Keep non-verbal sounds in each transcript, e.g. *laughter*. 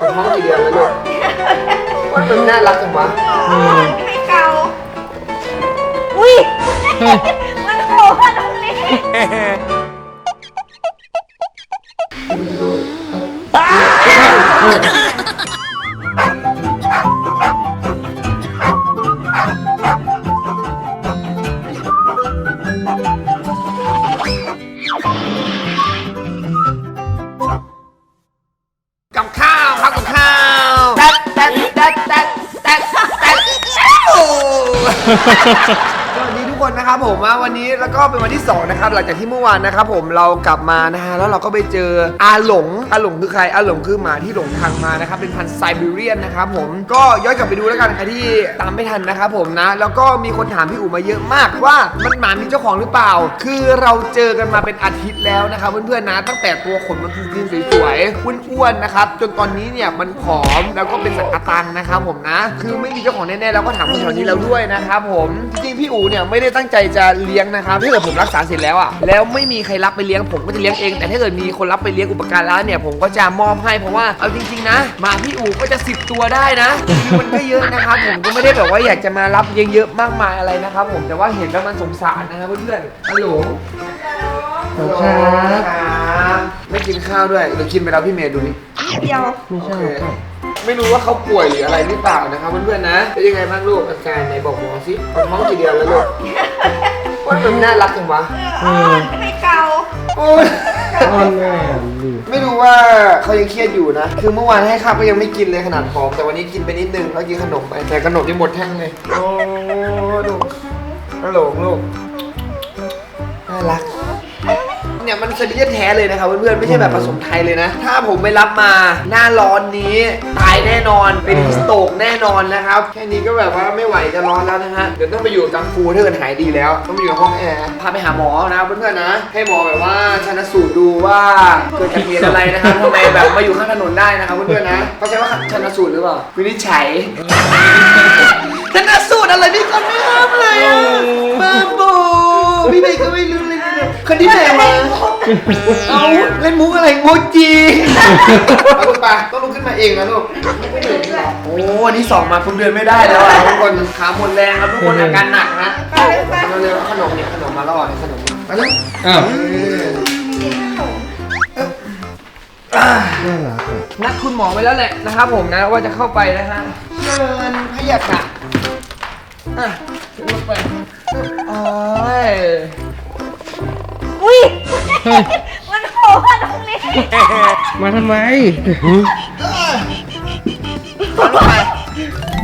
ท้องกี่เดือนแล้วลูกว่ามันน่ารักจังวะให้เกาอุ้ย มันโผล่มาตรงนี้ ha *laughs* ผมว่าวันนี้แล้วก็เป็นวันที่สองนะครับหลังจากที่เมื่อวานนะครับผมเรากลับมานะฮะแล้วเราก็ไปเจออาหลงอาหลงคือใครอาหลงคือหมาที่หลงทางมานะครับเป็นพันธุ์ไซบีเรียนนะครับผมก็ย้อนกลับไปดูแล้วกันใครที่ตามไม่ทันนะครับผมนะ แล้วก็มีคนถามพี่อู๋มาเยอะมากว่ามันหมามีเจ้าของหรือเปล่า คือเราเจอกันมาเป็นอาทิตย์แล้วนะครับเพื่อนๆนะตั้งแต่ตัวขนมันพูนๆสวยๆอ้วนๆนะครับจนตอนนี้เนี่ยมันผอมแล้วก็เป็นสักกะตังนะครับผมนะ คือไม่มีเจ้าของแน่ๆแล้วก็ถามคนแถวนี้แล้วด้วยนะครับผมจริงๆพี่อู๋เนี่ยไม่ได้ตั้งใจจะเลี้ยงนะครับถ้าเกิดผมรักษาเสร็จแล้วอะแล้วไม่มีใครรับไปเลี้ยงผมก็จะเลี้ยงเอง แต่ถ้าเกิดมีคนรับไปเลี้ยงอุปการะเนี่ยผมก็จะมอบให้เพราะว่าเอาจริง ๆ นะหมาพี่อู๋ก็จะสิบตัวได้นะคือมันก็เยอะนะครับผมก็ไม่ได้แบบว่าอยากจะมารับเลี้ยงเยอะมากมายอะไรนะครับผมแต่ว่าเห็นแล้วมันสงสารนะครับเพื่อนๆฮัลโหลครับไม่กินข้าวด้วยเดี๋ยวกินไปแล้วพี่เมย์ดูดิเดียวโอเคไม่รู้ว่าเขาป่วยหรืออะไรหรือเปล่านะครับเพื่อนๆนะเป็นยังไงบ้างลูกอาการไหนบอกหมอสิท้องกี่เดือนแล้วลูก ว่ามันน่ารักจังวะเออให้เกาโอ้ยอ่อนแม่ดิไม่รู้ว่าเขายังเครียดอยู่นะ คือเมื่อวานให้ข้าวก็ยังไม่กินเลยขนาดผอม แต่วันนี้กินไปนิดนึงแล้วกินขนมไป แต่ขนมยังหมดแท่งเลย โอ้ลูกฮัลโหลลูก น่ารัก เนี่ยมันเซเบียนแท้เลยนะครับเพื่อนๆไม่ใช่แบบผสมไทยเลยนะ ถ้าผมไม่รับมาหน้าร้อนนี้ตายแน่นอนเป็นฮิสโตกแน่นอนนะครับ แค่นี้ก็แบบว่าไม่ไหวจะร้อนแล้วนะฮะเดี๋ยวต้องไปอยู่กับกังฟูถ้าเกิดหายดีแล้ว ต้องไปอยู่กับห้องแอร์พาไปหาหมอนะเพื่อนๆนะ ให้หมอแบบว่าชันสูตรดูว่าเกิดจากเหตุอะไรนะครับทำไมแบบมาอยู่ข้างถนนได้นะครับเพื่อนๆนะเขาใช้ว่าชันสูตรหรือเปล่าวินิจฉัยชันสูตรอะไรพี่คนไม่ห้ามเลยอะบ้าโบพี่เบย์ก็ไม่รู้เลยนะ คนที่ไหนมาเอาเล่นมุกอะไรโมจิเอาลูกปลาต้องลุกขึ้นมาเองนะลูกโอ้วันที่สองมาทุกเดือนไม่ได้แล้วอะทุกคนขาหมดแรงครับทุกคนอาการหนักนะไปไปมาเร็วขนมเนี่ยขนมมาล่อเนี่ยขนมมาเร็วอ้าวเออน่ารักอะนัดคุณหมอไว้แล้วแหละนะครับผมนะว่าจะเข้าไปนะฮะเชิญพยาค่ะอะเชิญลงไปโอ้ย อุ้ย มันโผล่มาตรงนี้มาทำไม เอาลงไป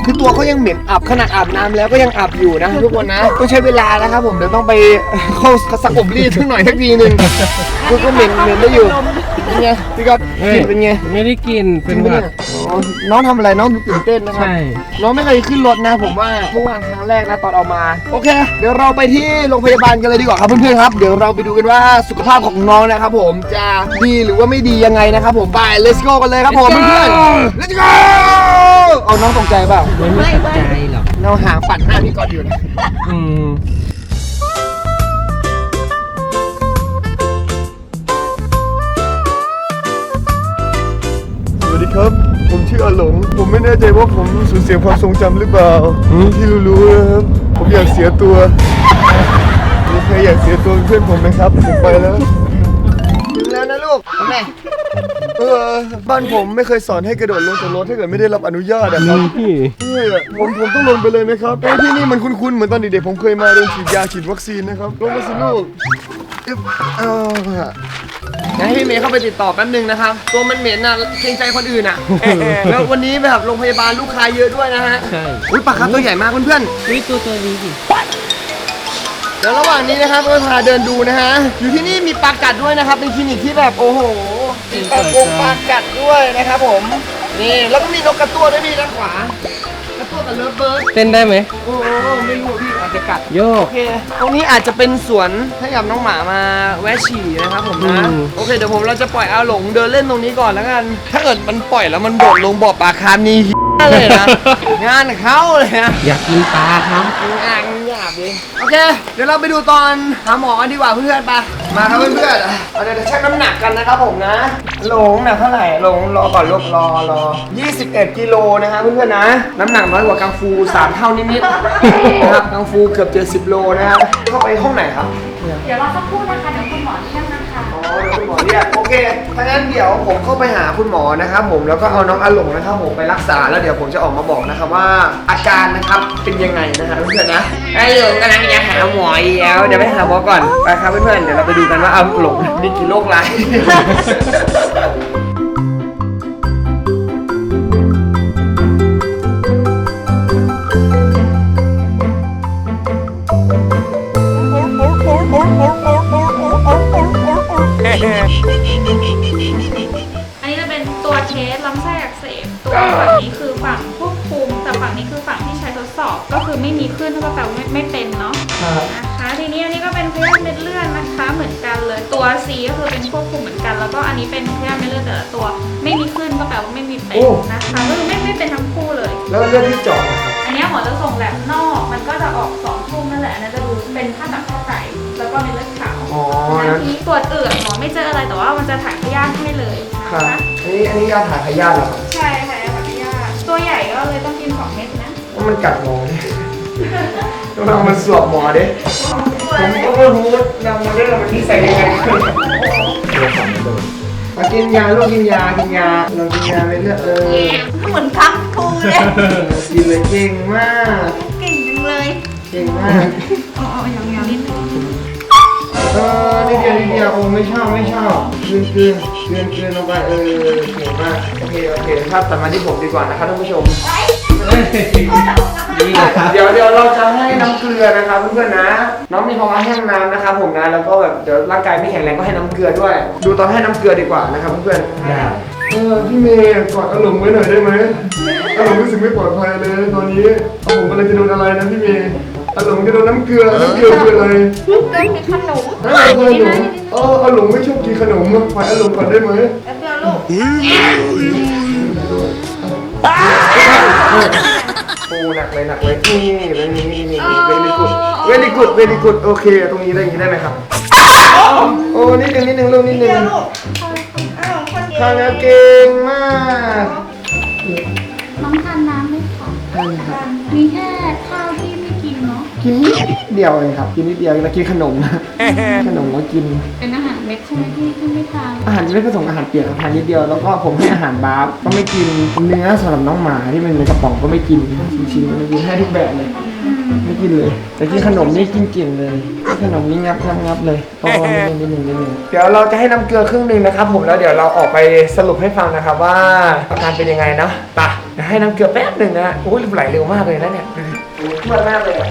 คือตัวเขายังเหม็นอับขนาดอาบน้ำแล้วก็ยังอับอยู่นะทุกคนนะต้องใช้เวลานะครับผมเดี๋ยวต้องไปเข้าสักอบรีดสักหน่อยสักทีหนึ่งคือก็เหม็นเหม็นได้อยู่เป็น ไงพี่ก๊อฟเฮ้ย กลิ่นเป็นไงไม่ได้กินเป็นหวัดอ๋อน้องทำอะไรน้องดูตื่นเต้นนะครับ ใช่ น้องไม่เคยขึ้นรถนะผมว่าเมื่อวานครั้งแรกนะตอนเอามา โอเค เดี๋ยวเราไปที่โรงพยาบาลกันเลยดีกว่าครับเพื่อนๆครับ เดี๋ยวเราไปดูกันว่าสุขภาพของน้องนะครับผมจะดีหรือว่าไม่ดียังไงนะครับผมไป let's go กันเลยครับผม Let's go เพื่อนๆ let's go เอาน้องตกใจเปล่าไม่ตกใจหรอกเราหางปัดหน้าพี่ก่อนอยู่นะอืม ดีครับ ผมชื่ออาหลง ผมไม่แน่ใจว่าผมสูญเสียความทรงจำหรือเปล่าที่รู้ๆนะครับ ผมอยากเสียตัวมีใครอยากเสียตัวเป็นเพื่อนผมไหมครับ ผมไปแล้ว ถึงแล้วนะลูกแม่เออ บ้านผมไม่เคยสอนให้กระโดดลงจากรถถ้าเกิดไม่ได้รับอนุญาตอะครับนี่เนี่ยผมผมต้องลงไปเลยไหมครับเอ้ยที่นี่มันคุ้นๆ เหมือนตอนเด็กๆผมเคยมาโดนฉีดยาฉีดวัคซีนนะครับ ลงมาสิลูกอึ๊บเอาล่ะเดี๋ยวให้พี่เมย์เข้าไปติดต่อแป๊บนึงนะครับ ตัวมันเหม็นนะเกรงใจคนอื่นอะ แล้ววันนี้แบบโรงพยาบาลลูกค้าเยอะด้วยนะฮะ ใช่อุ้ยปลาครับตัวใหญ่มากเพื่อนอุ้ยตัวตัวนี้ดิๆเดี๋ยวระหว่างนี้นะครับก็พาเดินดูนะฮะ อยู่ที่นี่มีปลากัดด้วยนะครับ เป็นคลินิกที่แบบโอ้โหมีปลาโกงปลากัดด้วยนะครับผม นี่ แล้วก็มีนกกระตั้วด้วยพี่ด้านขวากระตั้วกับ เลิฟเบิร์ดเต้นได้ไหมโอ้โหไม่รู้พี่อาจจะกัดโยโอกเคตรงนี้อาจจะเป็นสวนให้กับน้องหมามาแวะฉี่นะครับผมนะอืม โอเคเดี๋ยวผมเราจะปล่อยอาหลงเดินเล่นตรงนี้ก่อนแล้วกัน ถ้าเกิดมันปล่อยแล้วมันโดดลงบ่อปลาคาร์ฟนี่ เลยนะงานเข้าเลยนะอยากกินปลาครับงานย อาบดิโอเค เดี๋ยวเราไปดูตอนหาหมอกันดีกว่าเพื่อนๆไปมาครับเพื่อนๆเอาเดี๋ยวจะชั่งน้ำหนักกันนะครับผมนะหลงหนักเท่าไหร่หลงรอก่อนลูกรอรอ21กิโลนะครับเพื่อนๆนะ น้ำหนักน้อยกว่ากังฟูสามเท่านิดๆนะครับกังฟูเกือบ70โลนะครับเข้าไปห้องไหนครับ เดี๋ยวรอสักครู่นะคะ เดี๋ยวคุณหมอเที่ยงนะ คะอ๋อเดี๋ยวคุณหมอเรียกโอเคถ้างั้นเดี๋ยวผมเข้าไปหาคุณหมอนะครับผมแล้วก็เอาน้องอาหลงนะครับผมไปรักษาแล้วเดี๋ยวผมจะออกมาบอกนะครับว่าอาการนะครับเป็นยังไงนะครับเพื่อนๆนะอาหลงกำลังจะหาหมออีกแล้วเดี๋ยวไปหาหมอก่อนไปครับเพื่อนๆเดี๋ยวเราไปดูกันว่าอาหลงมีกี่โรคร้าย โอ้ นะคะก็คือไม่ไม่เป็นทั้งคู่เลย แล้วเลือดที่เจาะนะครับอันเนี้ยหมอจะส่งแลบนอก มันก็จะออกสองทุ่มนั่นแหละอันนั้นจะดูเป็นค่าตับค่าไตแล้วก็ในเลือดขาวอ๋อแล้นะวทีนี้ตรวจเอือกหมอไม่เจออะไรแต่ว่ามันจะถ่ายพยาธิให้เลยนะครัคะบอันนี้อันนี้ยาถ่ายพยาธิเหรอครับใช่ค่ะยาถ่ายพยาธิตัวใหญ่ก็เลยต้องกินสองเม็ดนะว่ามันกัดหมอเนี่ยต้องเอามันสวบหมอดิผมก็ไม่รู้นำมาเรื่องมันที่ใส่ยังไงมากินยาลูกกินยากินยาเรากินยาไปเรื่อยเออเหมือนคับครูเลยกินเลยเก่งมาก เก่งจังเลย เก่งมากอ๋ออย่างอย่างนิดนึงเออนิดเดียวนิดเดียวโอ้ไม่ชอบไม่ชอบคืนคืนคืนคืนลงไปเออเก่งมากโอเคโอเคภาพตัดมาที่ผมดีกว่านะครับท่านผู้ชมนี่นะครับ เดี๋ยวเดี๋ยวเราจะให้น้ำเกลือนะครับเพื่อนๆนะ น้องมีภาวะแห้งน้ำนะครับผมนะแล้วก็แบบเดี๋ยวร่างกายไม่แข็งแรงก็ให้น้ำเกลือด้วย ดูตอนให้น้ำเกลือดีกว่านะครับเพื่อนๆได้เออพี่เมย์กอดอาหลงไว้หน่อยได้ไหมอาหลงรู้สึกไม่ปลอดภัยเลยตอนนี้อาหลงกำลังจะโดนอะไรนะพี่เมย์อาหลงจะโดนน้ำเกลือน้ำเกลือคืออะไรเริ่มเป็นขนมเออขนมเอออาหลงไม่ชอบกินขนมอะปล่อยอาหลงก่อนได้ไหมแล้วเปรี้ยวลูก โอ้หนักเลยหนักเลยนี่เรื่องนี้นี่นี่เวลิกุดเวลิกุดเวลิกุดโอเค ตรงนี้ได้อย่างนี้ได้ไหมครับ โอ้นิดนึงนิดนึงลูกนิดนึงอ้าวคนเดียวทางเก่งมาก น้องทานน้ำไหมคะมีแค่ข้าวที่ไม่กินเนาะ กินนิดเดียวเองครับ กินนิดเดียวแล้วกินขนมขนมก็กิน เป็นอาหารเม็ดใช่ไหมที่ อาหารไม่ผสมอาหารเปียกครับทานนิดเดียว แล้วก็ผมให้อาหารบาร์ฟก็ไม่กินเนื้อสำหรับน้องหมาที่มันในกระป๋องก็ไม่กินชิ้นๆก็ไม่กินให้ทุกแบบเลยไม่กินเลย แต่กินขนมนี่กินเก่งเลย ขนมนี่งับงับงับเลยโอ้นิดนึงนิดนึงนิดนึงเดี๋ยวเราจะให้น้ำเกลือครึ่งหนึ่งนะครับ ผมแล้วเดี๋ยวเราออกไปสรุปให้ฟังนะครับว่าอาการเป็นยังไงนะไปะเดี๋ยวให้น้ำเกลือแป๊บหนึ่งนะโอ้ยไหลเร็วมากเลยนะเนี่ยดูดิโอ้ยเมื่อยมากเลยอะ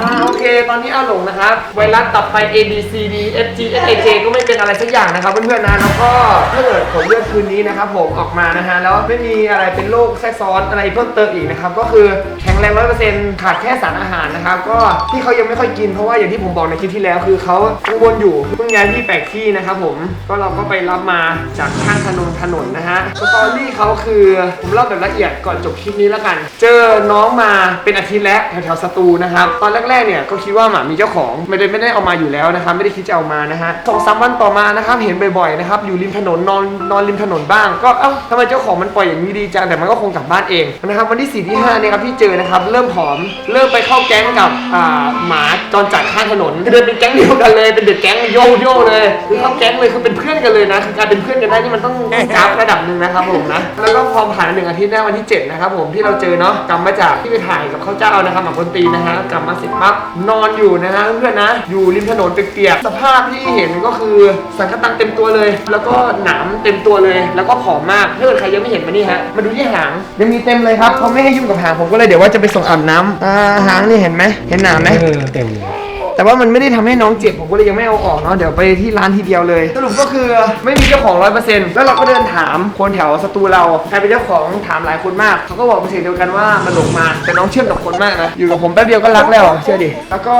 อ่าโอเค ตอนนี้อาหลงนะครับ ไวรัสตับไต A B C D F G H A J ก็ไม่เป็นอะไรสักอย่างนะครับเพื่อนๆนะแล้วก็ถ้าเกิดผลเลือดคืนนี้นะครับผมออกมานะฮะแล้วไม่มีอะไรเป็นโรคแทรกซ้อนอะไรเพิ่มเติมอีกนะครับก็คือแข็งแรงร้อยเปอร์เซ็นต์ขาดแค่สารอาหารนะครับก็ที่เขายังไม่ค่อยกินเพราะว่าอย่างที่ผมบอกในคลิปที่แล้ว คือเขากังวลอยู่เพิ่งย้ายที่แปลกที่นะครับผมก็เราก็ไปรับมาจากข้างถนนถนนนะฮะสตอรี่เขาคือผมเล่าแบบละเอียดก่อนจบคลิปนี้แล้วกัน เจอน้องมาเป็นอาทิตย์แล้วแถวๆสตูนะครับตอนแรกๆเนี่ยก็คิดว่าหมามีเจ้าของไม่ได้ไม่ได้เอามาอยู่แล้วนะครับไม่ได้คิดจะเอามานะฮะสองสามวันต่อมานะครับเห็นบ่อยๆนะครับอยู่ริมถนนนอนนอนริมถนนบ้าง ก็เอ้าทำไมเจ้าของมันปล่อยอย่างนี้ดีจังแต่มันก็คงกลับบ้านเองนะครับวันที่4ที่5เนี่ยครับที่เจอนะครับเริ่มผอมเริ่มไปเข้าแก๊งกับอ่าหมาจรจัดข้างถนนเดินเป็นแก๊งเดียวกันเลยเป็นเด็กแก๊งโยโย่เลยคือเข้าแก๊งเลยคือเป็นเพื่อนกันเลยนะคือการเป็นเพื่อนกันได้นี่มันต้องกราฟระดับหนึ่งนะครับผมนะแล้วก็พอผ่านหนึ่งอาทิตย์หน้าวันที่7นะครับผมที่เราเจอเนาะกลับมาจากที่ไปถ่ายกับข้าวเจ้านะครับหมาคนตีนนะฮะกลับมาเสร็จปั๊บนอนอยู่นะฮะเพื่อนๆนะ อยู่ริมถนนเปียกๆสภาพที่เห็นก็คือสังกะตังเต็มตัวเลย แล้วก็หนามเต็มตัวเลย แล้วก็ผอมมากถ้าเกิดใครยังไม่เห็นมานี่ฮะมาดูที่หางยังมีเต็มเลยครับเขาไม่ให้ยุ่งกับหางผมก็เลยเดี๋ยวว่าจะไปส่งอาบน้ำอ่าหางนี่เห็นไหมเห็นหนามไหม เออเต็มเลย แต่ว่ามันไม่ได้ทำให้น้องเจ็บผมก็เลยยังไม่เอาออกเนาะเดี๋ยวไปที่ร้านทีเดียวเลยสรุปก็คือไม่มีเจ้าของร้อยเปอร์เซ็นต์แล้วเราก็เดินถามคนแถวสตูเราใครเป็นเจ้าของถามหลายคนมากเขาก็บอกเป็นเสียงเดียวกันว่ามันหลงมาแต่น้องเชื่อมกับคนมากนะอยู่กับผมแป๊บเดียวก็รักแล้วเชื่อดิแล้วก็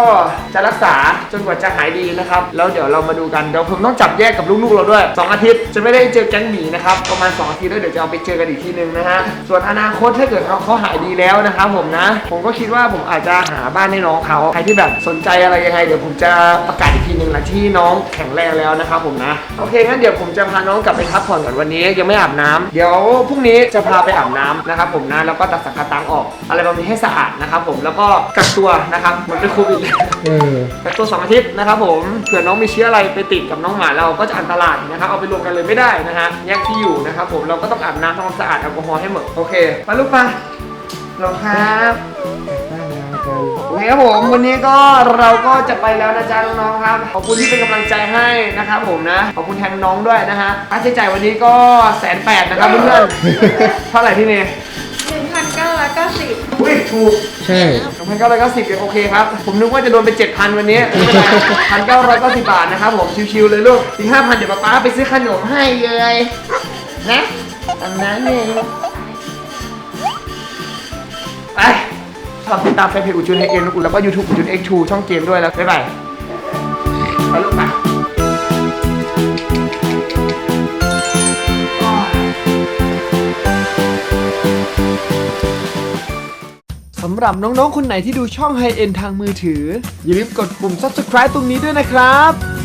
จะรักษาจนกว่าจะหายดีนะครับแล้วเดี๋ยวเรามาดูกันเดี๋ยวผมต้องจับแยกกับลูกๆเราด้วยสองอาทิตย์จะไม่ได้เจอแก๊งหมีนะครับประมาณสองอาทิตย์แล้วเดี๋ยวจะเอาไปเจอกันอีกทีนึงนะฮะส่วนอนาคตถ้าเกิดเขาเขาหายดีแล้วนะครับผมนะ ผมก็คิดว่าผมอาจจะหาบ้านให้น้องเขาใครที่แบบสนใจอะไรยังไงเดี๋ยวผมจะประกาศอีกทีหนึ่งหลังที่น้องแข็งแรงแล้วนะครับผมนะโอเคงั้นเดี๋ยวผมจะพาน้องกลับไปพักผ่อนก่อนวันนี้ยังไม่อาบน้ำเดี๋ยวพรุ่งนี้จะพาไปอาบน้ำนะครับผมนะแล้วก็ตัดสังกะตังออก อะไรแบบนี้ให้สะอาดนะครับผมแล้วก็กักตัวนะครับเหมือนเป็นโควิดเลย เออ กักตัวสองอาทิตย์นะครับผมเผื่อน้องมีเชื้ออะไรไปติดกับน้องหมาเราก็จะอันตรายนะครับเอาไปรวมกันเลยไม่ได้นะฮะแยกที่อยู่นะครับผมเราก็ต้องอาบน้ำทำความสะอาดแอลกอฮอล์ให้หมดโอเคมาลูกมาลงครับ โอเคครับผมวันนี้ก็เราก็จะไปแล้วนะจ๊ะน้องๆครับขอบคุณที่เป็นกำลังใจให้นะครับผมนะขอบคุณแทนน้องด้วยนะฮะค่าใช้จ่ายวันนี้ก็แสนแปดนะครับเพื่อนๆเท่าไหร่พี่เมย์หนึ่งพันเก้าร้อยเก้าสิบอุ้ยถูก ใช่ สองพันเก้าร้อยเก้าสิบยังโอเคครับ ผมนึกว่าจะโดนไปเจ็ดพันวันนี้ไม่เป็นไรพันเก้าร้อยเก้าสิบบาทนะครับผม ชิวๆเลยลูกอีกห้าพันเดี๋ยวป๊าป๊าไปซื้อขนมให้เลยนะอันนั้นเองไป ฝากติดตามแฟนเพจอุจุนไฮเอ็นอุแล้วก็ยูทูบอุจุนเอ็กชูช่องเกมด้วยแล้วบ๊ายบายไปลูกไปสำหรับน้อง ๆ คนไหนที่ดูช่อง High End ทางมือถือ อย่าลืมกดปุ่ม subscribe ตรงนี้ด้วยนะครับ